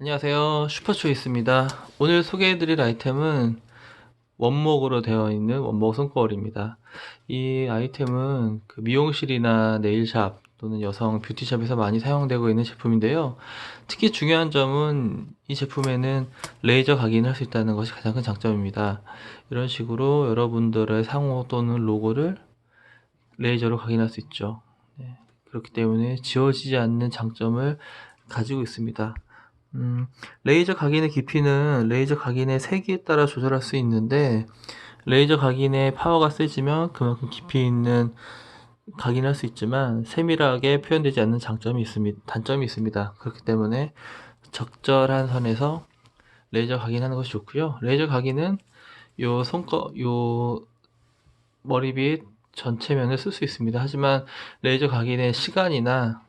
안녕하세요. 슈퍼초이스입니다. 오늘 소개해드릴 아이템은 원목으로 되어 있는 원목 손거울입니다. 이 아이템은 그 미용실이나 네일샵 또는 여성 뷰티샵에서 많이 사용되고 있는 제품인데요. 특히 중요한 점은 이 제품에는 레이저 각인을 할 수 있다는 것이 가장 큰 장점입니다. 이런 식으로 여러분들의 상호 또는 로고를 레이저로 각인할 수 있죠. 네, 그렇기 때문에 지워지지 않는 장점을 가지고 있습니다. 음, 레이저 각인의 깊이는 레이저 각인의 세기에 따라 조절할 수 있는데 레이저 각인의 파워가 세지면 그만큼 깊이 있는 각인할 수 있지만 세밀하게 표현되지 않는 장점이 있습니다. 단점이 있습니다. 그렇기 때문에 적절한 선에서 레이저 각인하는 것이 좋고요. 레이저 각인은 요 손거 요 머리빗 전체면을 쓸 수 있습니다. 하지만 레이저 각인의 시간이나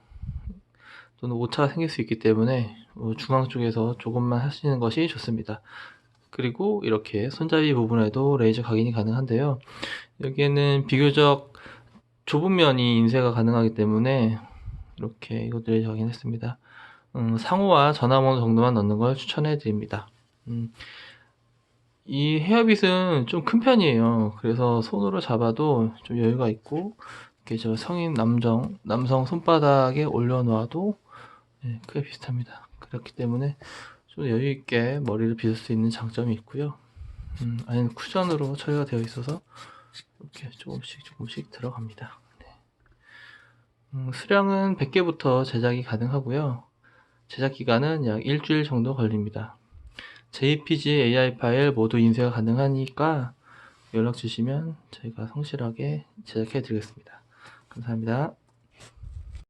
또는 오차가 생길 수 있기 때문에 어, 중앙 쪽에서 조금만 하시는 것이 좋습니다. 그리고 이렇게 손잡이 부분에도 레이저 각인이 가능한데요. 여기에는 비교적 좁은 면이 인쇄가 가능하기 때문에 이렇게 이것도 레이저 각인했습니다. 음, 상호와 전화번호 정도만 넣는 걸 추천해 드립니다. 음, 이 헤어빗은 좀 큰 편이에요. 그래서 손으로 잡아도 좀 여유가 있고 이렇게 저 성인 남성 남성 손바닥에 올려놓아도 네, 크게 비슷합니다. 그렇기 때문에 좀 여유 있게 머리를 빗을 수 있는 장점이 있고요. 음, 안에는 쿠션으로 처리가 되어 있어서 이렇게 조금씩 조금씩 들어갑니다. 네. 음, 수량은 100개부터 제작이 가능하고요. 제작 기간은 약 일주일 정도 걸립니다. JPG, AI 파일 모두 인쇄가 가능하니까 연락 주시면 저희가 성실하게 제작해 드리겠습니다. 감사합니다.